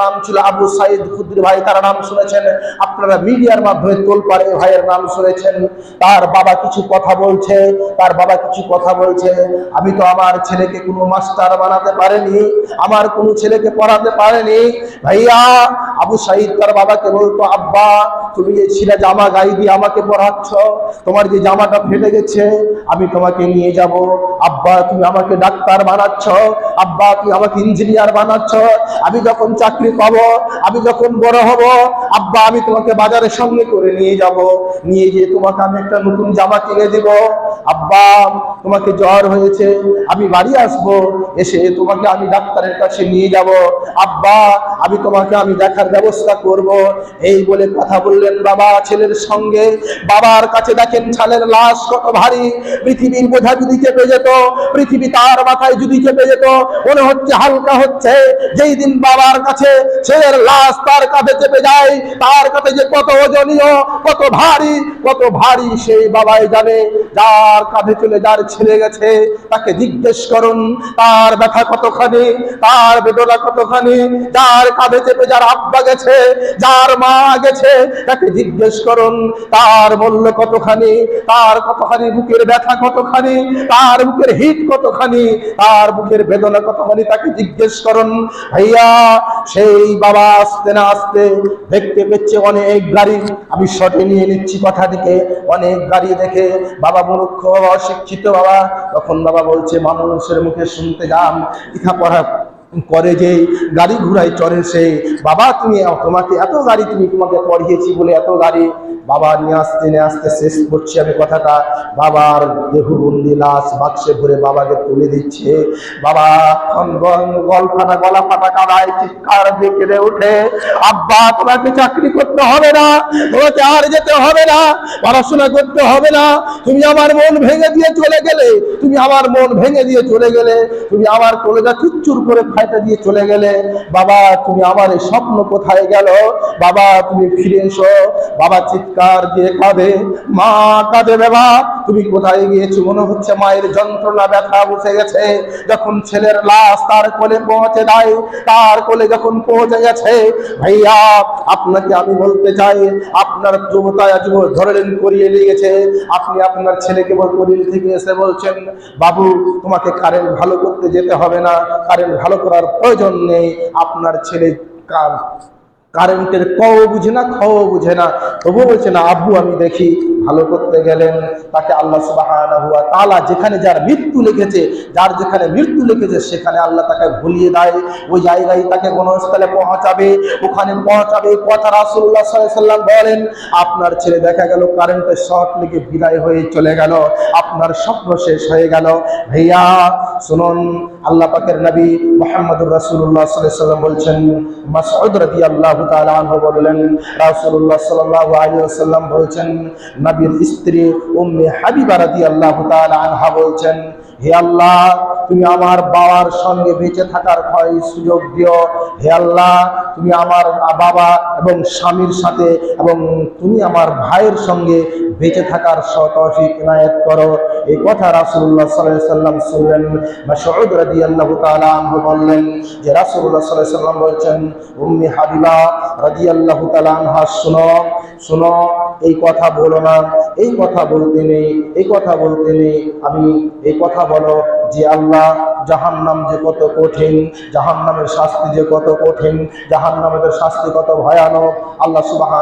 নাম ছিল আবু সাইদ খুদ্রি ভাই, তার নাম শুনেছেন আপনারা মিডিয়ার মাধ্যমে তোলপাড়ে ভাইয়ের নাম শুনেছেন। তার বাবা কিছু কথা বলছে, তার বাবা কিছু কথা বলছে, আমি তো আমার ছেলেকে কোনো মাস্টার বানাতে পারেনি, আমার কোনো ছেলেকে পড়াতে পারেনি। ভাইয়া, আবু সাইদ, তার বাবাকে বলতো, আব্বা, তুমি যে ছিলা জামা গায়ে দিয়ে আমাকে পড়াচ্ছ, তোমার যে জামাটা ফেটে গেছে, আমি তোমাকে নিয়ে যাব। আব্বা, তুমি আমাকে ডাক্তার বানাচ্ছ, আব্বা, তুমি আমাকে ইঞ্জিনিয়ার বানাচ্ছ। আমি যখন চাকরি পাবো, আমি যখন বড় হব, আব্বা, আমি তোমাকে বাজারের সঙ্গে করে নিয়ে যাব। নিয়ে গিয়ে তোমাকে আমি একটা নতুন জামা কিনে দিব। আব্বা তোমাকে জ্বর হয়েছে, আমি বাড়ি আসব, এসে তোমাকে আমি ডাক্তারের কাছে নিয়ে যাব। আব্বা, আমি তোমাকে আমি দেখার ব্যবস্থা করব। এই বলে কথা বললেন বাবা ছেলের সঙ্গে। বাবার কাছে দেখেন ছালের লাশ কত ভারী। পৃথিবীর বোঝা যদি চেপে যেত, পৃথিবী তার মাথায় যদি চেপে যেত, মনে হচ্ছে হালকা হচ্ছে। যেই দিন বাবার কাছে ছেলের লাশ তার কাঁধে চেপে যায়, তার কাছে যে কত ওজনীয়, কত ভারী কত ভারী সেই বাবাই জানে, যার কাঁধে চলে যার ছেলে গেছে, তাকে জিজ্ঞেস করুন, তার ব্যথা কতখানি, তার বেদনা কতখানি, যার কাঁধে চেপে যার আব্বা গেছে, যার মা গেছে, তাকে জিজ্ঞেস করুন, তার মূল্য কতখানি, তার কতখানি বুকের ব্যথা কতখানি, তার বুকের হিট কতখানি, তার বুকের বেদনা কতখানি, তাকে জিজ্ঞেস করুন। ভাইয়া, সেই বাবা আসতে না আসতে দেখতে পেচ্ছে অনেক গাড়ি, আমি শটে নিয়ে নিচ্ছি কথা থেকে অনেক গাড়ি দেখে বাবা মূর্খ বাবা অশিক্ষিত বাবা। তখন বাবা বলছে, মানুষের মুখে শুনতে যান লেখাপড়া পড়া করে যে গাড়ি ঘুরায় চড়ে সে, বাবা, তুমি তোমাকে এত গাড়ি তুমি তোমাকে পড়িয়েছি বলে এত গাড়ি? বাবা, নিয়ে আসতে নিয়ে আসতে শেষ করছি আমি কথাটা। বাবার দেহবন্দি লাশ বাক্সে ভরে বাবাকে তুলে দিচ্ছে। বাবা গল ফাটা গলা ফাটা কাদায় চিৎকার দিয়ে উঠে আব্বা, তোমাকে চাকরি করতে হবে না, তোমাকে আর যেতে হবে না, পড়াশোনা করতে হবে না। তুমি আমার মন ভেঙে দিয়ে চলে গেলে, তুমি আমার মন ভেঙে দিয়ে চলে গেলে, তুমি আমার কলেজা চুরচুর করে ফাইটা দিয়ে চলে গেলে, বাবা, তুমি আমার এই স্বপ্ন কোথায় গেল? বাবা, তুমি ফিরে এসো। বাবা, চিৎকার দিয়ে কাঁদে। মা কাঁদে, বাবা, তুমি কোথায় গিয়েছো? মনে হচ্ছে মায়ের যন্ত্রণা, ব্যথা বসে গেছে। যখন ছেলের লাশ তার কোলে পৌঁছে দেয়, তার কোলে যখন পৌঁছে গেছে, ভাইয়া, আপনাকে আমি বলতে চাই আপনার যুবতায় ধরেন করিয়ে লেগেছে আপনি আপনার ছেলে কেবল করিল থেকে এসে বলছেন, বাবু, তোমাকে কারেন্ট ভালো করতে যেতে হবে না। কারেন্ট ভালো করার প্রয়োজন নেই। আপনার ছেলে কার কারেন্টের কও বুঝে না, খও বুঝে না। তবুও বলছে, না, আব্বু, আমি দেখি ভালো করতে গেলেন। তাকে আল্লাহ সুবহানাহু তালা যেখানে যার মৃত্যু লিখেছে, যার যেখানে মৃত্যু লিখেছে, সেখানে আল্লাহ তাকে ভুলিয়ে দেয়। ওই জায়গায় তাকে গণস্থলে পৌঁছাবে, ওখানে পৌঁছাবে। কথা রাসুল্লাহ সাল্লাম বলেন, আপনার ছেলে দেখা গেল, কারেন্টের শর্ট লেগে বিদায় হয়ে চলে গেল। আপনার স্বপ্ন শেষ হয়ে গেল। ভাইয়া, শুনুন, আল্লাহ পাকের নবী মুহাম্মদুর আলাইহি সাল্লাম বলছেন, মাসউদ রাদিয়াল্লাহু তাআলা ওয়াসাল্লাম বলছেন নবীর স্ত্রী উম্মে হাবিবা রাদিয়াল্লাহু আল্লাহ বলছেন হে আল্লাহ, তুমি আমার বাবার সঙ্গে বেঁচে থাকার ভয় সুযোগ দিও। হে আল্লাহ, তুমি আমার বাবা এবং স্বামীর সাথে এবং তুমি আমার ভাইয়ের সঙ্গে বেঁচে থাকার তৌফিক ইনায়েত করো। এই কথা সাল্লাল্লাহু সাল্লাম শুনলেন। বা মাসউদ রাদিয়াল্লাহু তাআলা আনহু বললেন যে রাসূলুল্লাহ সাল্লাল্লাহু আলাইহি সাল্লাম বলেছেন, উম্মি হাবিবা রাদিয়াল্লাহু তাআলা আনহা, শুনো শুনো এই কথা বলো না, এই কথা বলতে নেই, এই কথা বলতে নেই। আমি এই কথা বলো যে আল্লাহ জাহান নাম যে কত কঠিন জাহান নামের শাস্তি যে কত কঠিন জাহান নামের শাস্তি কত ভয়ানক। আল্লাহ সুবাহ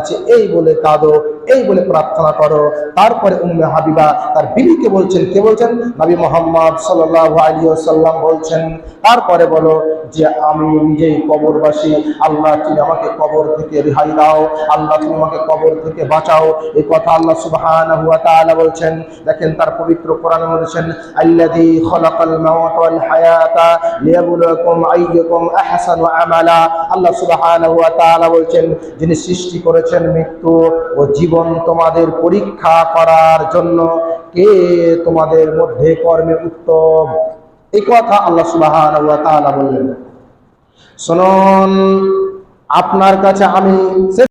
কাছে এই বলে কাঁদো, এই বলে প্রার্থনা করো। তারপরে উম্মে হাবিবা তার বিবিকে বলছেন, কে বলছেন? নবী মোহাম্মদ সাল্লাল্লাহু আলাইহি ওয়াসাল্লাম বলছেন। তারপরে বলো যে, আমি নিজেই কবরবাসী, আল্লাহ তুমি আমাকে কবর থেকে রেহাই দাও, আল্লাহ তুমি আমাকে কবর থেকে বাঁচাও। এই কথা আল্লাহ সুবহানাহু ওয়া তাআলা বলছেন। দেখেন তার পবিত্র কোরআনে বলেছেন, আল্লাযী খালাকাল মাউত ওয়াল হায়াতা লিয়াবলুয়াকুম আইয়ুকুম আহসানু আমালা। আল্লাহ সুবহানাহু ওয়া তাআলা বলছেন, যিনি সৃষ্টি করেছেন মৃত্যু ও জীবন তোমাদের পরীক্ষা করার জন্য। কে তোমাদের মধ্যে কর্মে উত্তম? এই কথা আল্লাহ সুবাহান ওয়া বললেন। শুনুন, আপনার কাছে আমি